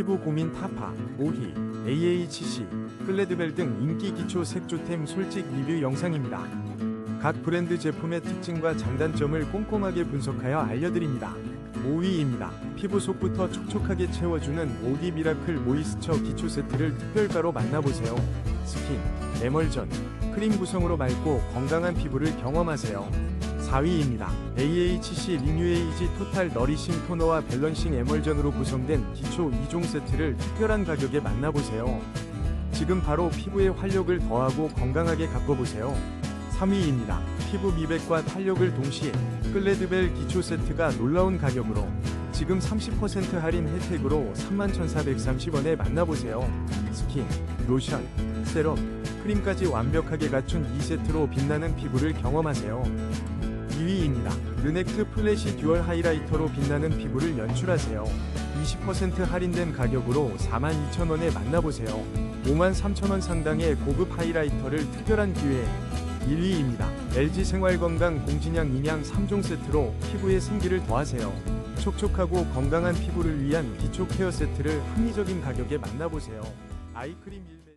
피부 고민 타파, 모히, AHC, 클레드벨 등 인기 기초 색조템 솔직 리뷰 영상입니다. 각 브랜드 제품의 특징과 장단점을 꼼꼼하게 분석하여 알려드립니다. 5위입니다. 피부 속부터 촉촉하게 채워주는 오디 미라클 모이스처 기초 세트를 특별가로 만나보세요. 스킨, 에멀전, 크림 구성으로 맑고 건강한 피부를 경험하세요. 4위입니다. AHC 리뉴에이지 토탈 너리싱 토너와 밸런싱 에멀전으로 구성된 기초 2종 세트를 특별한 가격에 만나보세요. 지금 바로 피부에 활력을 더하고 건강하게 가꿔보세요. 3위입니다. 피부 미백과 탄력을 동시에 클레드벨 기초 세트가 놀라운 가격으로 지금 30% 할인 혜택으로 31,430원에 만나보세요. 스킨, 로션, 세럼, 크림까지 완벽하게 갖춘 이 세트로 빛나는 피부를 경험하세요. 2위입니다. 르넥트 플래시 듀얼 하이라이터로 빛나는 피부를 연출하세요. 20% 할인된 가격으로 42,000원에 만나보세요. 53,000원 상당의 고급 하이라이터를 특별한 기회에 1위입니다. LG 생활건강 공진양 인양 3종 세트로 피부에 생기를 더하세요. 촉촉하고 건강한 피부를 위한 기초 케어 세트를 합리적인 가격에 만나보세요. 아이크림 1